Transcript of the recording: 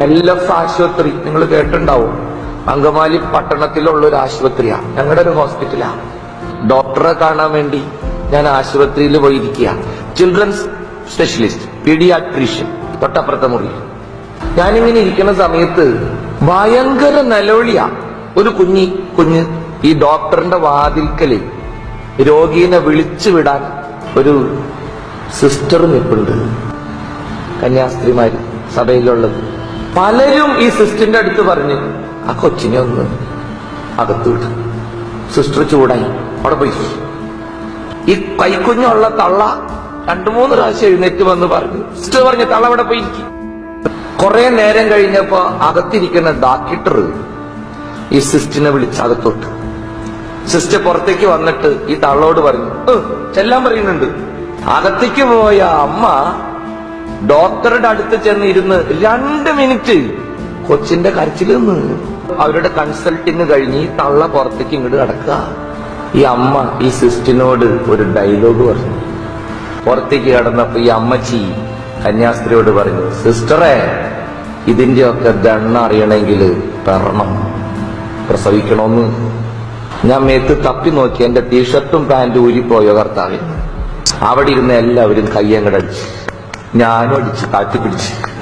L F ആശുപത്രി നിങ്ങൾ കേട്ടിട്ടുണ്ടാവും. അങ്കമാലി പട്ടണത്തിലുള്ള ഒരു ആശുപത്രിയാ. ഞങ്ങളുടെ ഒരു ഹോസ്പിറ്റലാ. ഡോക്ടറെ കാണാൻ വേണ്ടി ഞാൻ ആശുപത്രിയിൽ പോയിരിക്കുക ചിൽഡ്രൻസ് സ്പെഷ്യലിസ്റ്റ് പീഡിയാട്രീഷ്യൻ തൊട്ടപ്പുറത്തെ മുറി. ഞാനിങ്ങനെ ഇരിക്കുന്ന സമയത്ത് ഭയങ്കര നിലവിളിയാ. ഒരു കുഞ്ഞി കുഞ്ഞ് ഈ ഡോക്ടറിന്റെ വാതിൽക്കൽ രോഗീനെ വിളിച്ചു വിടാൻ ഒരു സിസ്റ്റർ നിൽപ്പുണ്ട് കന്യാസ്ത്രീമാര് സഭയിലുള്ളത്. പലരും ഈ സിസ്റ്ററിന്റെ അടുത്ത് പറഞ്ഞ് ആ കൊച്ചിനെ ഒന്ന് അകത്ത് വിട്ടു സിസ്റ്റർ ചൂടായി. അവിടെ പോയി ഈ കൈക്കുഞ്ഞുള്ള തള്ള രണ്ടു മൂന്ന് പ്രാവശ്യം എഴുന്നേറ്റ് വന്ന് പറഞ്ഞു സിസ്റ്റർ പറഞ്ഞു തള്ള അവിടെ പോയി കുറെ നേരം കഴിഞ്ഞപ്പോ അകത്തിരിക്കുന്ന ഡാക്ടർ ഈ സിസ്റ്റിനെ വിളിച്ച് അകത്തോട്ട്. സിസ്റ്റർ പുറത്തേക്ക് വന്നിട്ട് ഈ തള്ളോട് പറഞ്ഞു "ഏ, ചെല്ലാൻ പറയുന്നുണ്ട്. അകത്തേക്ക് പോയ അമ്മ ഡോക്ടറുടെ അടുത്ത് ചെന്ന് ഇരുന്ന് രണ്ട് മിനിറ്റ് കൊച്ചിന്റെ കരച്ചിൽ നിന്ന് അവരുടെ കൺസൾട്ടിങ് കഴിഞ്ഞ് തള്ള പുറത്തേക്ക് ഇങ്ങോട്ട് കിടക്കുക ഈ അമ്മ ഈ സിസ്റ്റിനോട് ഒരു ഡയലോഗ് പറഞ്ഞു. പുറത്തേക്ക് കിടന്നപ്പോ ഈ അമ്മച്ചി കന്യാസ്ത്രീയോട് പറഞ്ഞു സിസ്റ്ററെ ഇതിന്റെ ഒക്കെ ദണ്ണ അറിയണമെങ്കിൽ പെറണം. പ്രസവിക്കണമെന്ന് ഞാൻ മേത്ത് തപ്പി നോക്കി എന്റെ ടീഷർട്ടും പാന്റും ഊരിപ്പോയോ കർത്താവിന് അവിടെ ഇരുന്ന് എല്ലാവരും കയ്യങ്ങടടിച്ച് ഞാനും അടിച്ച് കാറ്റ് പിടിച്ച്.